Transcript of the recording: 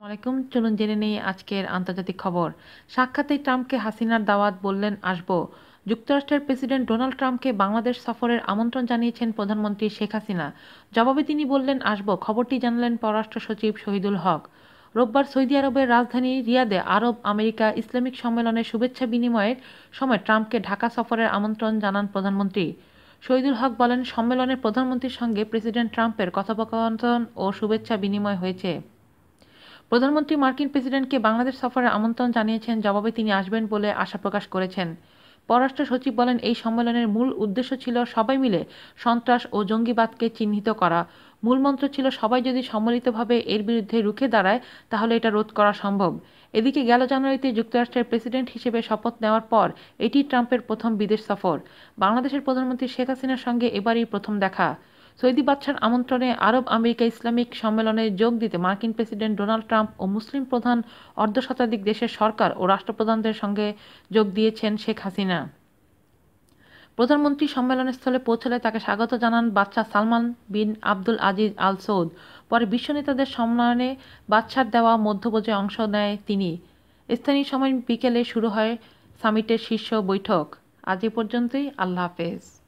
আলাইকুম। চলুন জেনে নেই আজকের আন্তর্জাতিক খবর। সাক্ষাতে ট্রাম্পকে হাসিনার দাওয়াত বললেন, আসব। যুক্তরাষ্ট্রের প্রেসিডেন্ট ডোনাল্ড ট্রাম্পকে বাংলাদেশ সফরের আমন্ত্রণ জানিয়েছেন প্রধানমন্ত্রী শেখ হাসিনা। জবাবে তিনি বললেন, আসব। খবরটি জানালেন পররাষ্ট্র সচিব শহীদুল হক। রোববার সৌদি আরবের রাজধানী রিয়াদে আরব আমেরিকা ইসলামিক সম্মেলনে শুভেচ্ছা বিনিময়ের সময় ট্রাম্পকে ঢাকা সফরের আমন্ত্রণ জানান প্রধানমন্ত্রী। শহীদুল হক বলেন, সম্মেলনে প্রধানমন্ত্রীর সঙ্গে প্রেসিডেন্ট ট্রাম্পের কথোপকথন ও শুভেচ্ছা বিনিময় হয়েছে। প্রধানমন্ত্রী মার্কিন প্রেসিডেন্টকে বাংলাদেশ সফরে আমন্ত্রণ জানিয়েছেন, জবাবে তিনি আসবেন বলে আশা প্রকাশ করেছেন। পররাষ্ট্র সচিব বলেন, এই সম্মেলনের মূল উদ্দেশ্য ছিল সবাই মিলে সন্ত্রাস ও জঙ্গিবাদকে চিহ্নিত করা। মূল মন্ত্র ছিল, সবাই যদি সম্মিলিতভাবে এর বিরুদ্ধে রুখে দাঁড়ায়, তাহলে এটা রোধ করা সম্ভব। এদিকে গেল জানুয়ারিতে যুক্তরাষ্ট্রের প্রেসিডেন্ট হিসেবে শপথ নেওয়ার পর, এটি ট্রাম্পের প্রথম বিদেশ সফর। বাংলাদেশের প্রধানমন্ত্রী শেখ হাসিনার সঙ্গে এবারই প্রথম দেখা। সৌদি বাদশার আমন্ত্রণে আরব আমেরিকা ইসলামিক সম্মেলনে যোগ দিতে মার্কিন প্রেসিডেন্ট ডোনাল্ড ট্রাম্প ও মুসলিম প্রধান অর্ধশতাধিক দেশের সরকার ও রাষ্ট্রপ্রধানদের সঙ্গে যোগ দিয়েছেন শেখ হাসিনা। প্রধানমন্ত্রী সম্মেলনস্থলে পৌঁছলে তাকে স্বাগত জানান বাদশাহ সালমান বিন আব্দুল আজিজ আল সৌদ। পরে বিশ্ব নেতাদের সম্মেলনে বাদশার দেওয়া মধ্যভোজে অংশ নেয় তিনি। স্থানীয় সময় বিকেলে শুরু হয় সামিটের শীর্ষ বৈঠক। আজ এ পর্যন্তই, আল্লাহ হাফেজ।